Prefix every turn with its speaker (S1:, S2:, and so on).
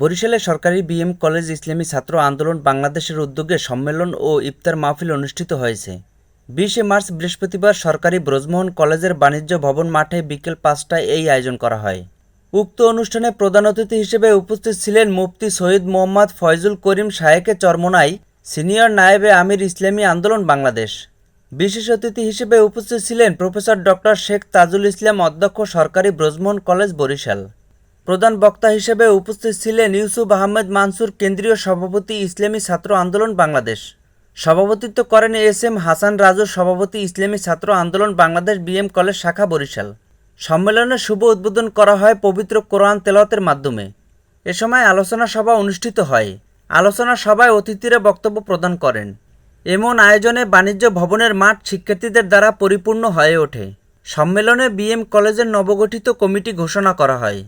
S1: বরিশালে সরকারি BM college ইসলামী ছাত্র আন্দোলন বাংলাদেশের উদ্যোগে সম্মেলন ও ইফতার মাহফিল অনুষ্ঠিত হয়েছে। বিশে মার্চ বৃহস্পতিবার সরকারি ব্রজমোহন কলেজের বাণিজ্য ভবন মাঠে বিকেল পাঁচটায় এই আয়োজন করা হয়। উক্ত অনুষ্ঠানে প্রধান অতিথি হিসেবে উপস্থিত ছিলেন মুফতি সৈয়দ মোহাম্মদ ফয়জুল করিম শায়েকে চরমোনাই, সিনিয়র নায়েবে আমির ইসলামী আন্দোলন বাংলাদেশ। বিশেষ অতিথি হিসেবে উপস্থিত ছিলেন প্রফেসর ডক্টর শেখ তাজুল ইসলাম অধ্যক্ষ সরকারি ব্রজমোহন কলেজ বরিশাল। প্রধান বক্তা হিসেবে উপস্থিত ছিলেন ইউসুফ আহমেদ মানসুর কেন্দ্রীয় সভাপতি ইসলামী ছাত্র আন্দোলন বাংলাদেশ। সভাপতিত্ব করেন এস এম হাসান রাজু, সভাপতি ইসলামী ছাত্র আন্দোলন বাংলাদেশ বিএম কলেজ শাখা বরিশাল। সম্মেলনের শুভ উদ্বোধন করা হয় পবিত্র কোরআন তেলাওয়াতের মাধ্যমে। এ সময় আলোচনা সভা অনুষ্ঠিত হয়। আলোচনা সভায় অতিথিরা বক্তব্য প্রদান করেন। এমন আয়োজনে বাণিজ্য ভবনের মাঠ শিক্ষার্থীদের দ্বারা পরিপূর্ণ হয়ে ওঠে। সম্মেলনে বিএম কলেজের নবগঠিত কমিটি ঘোষণা করা হয়।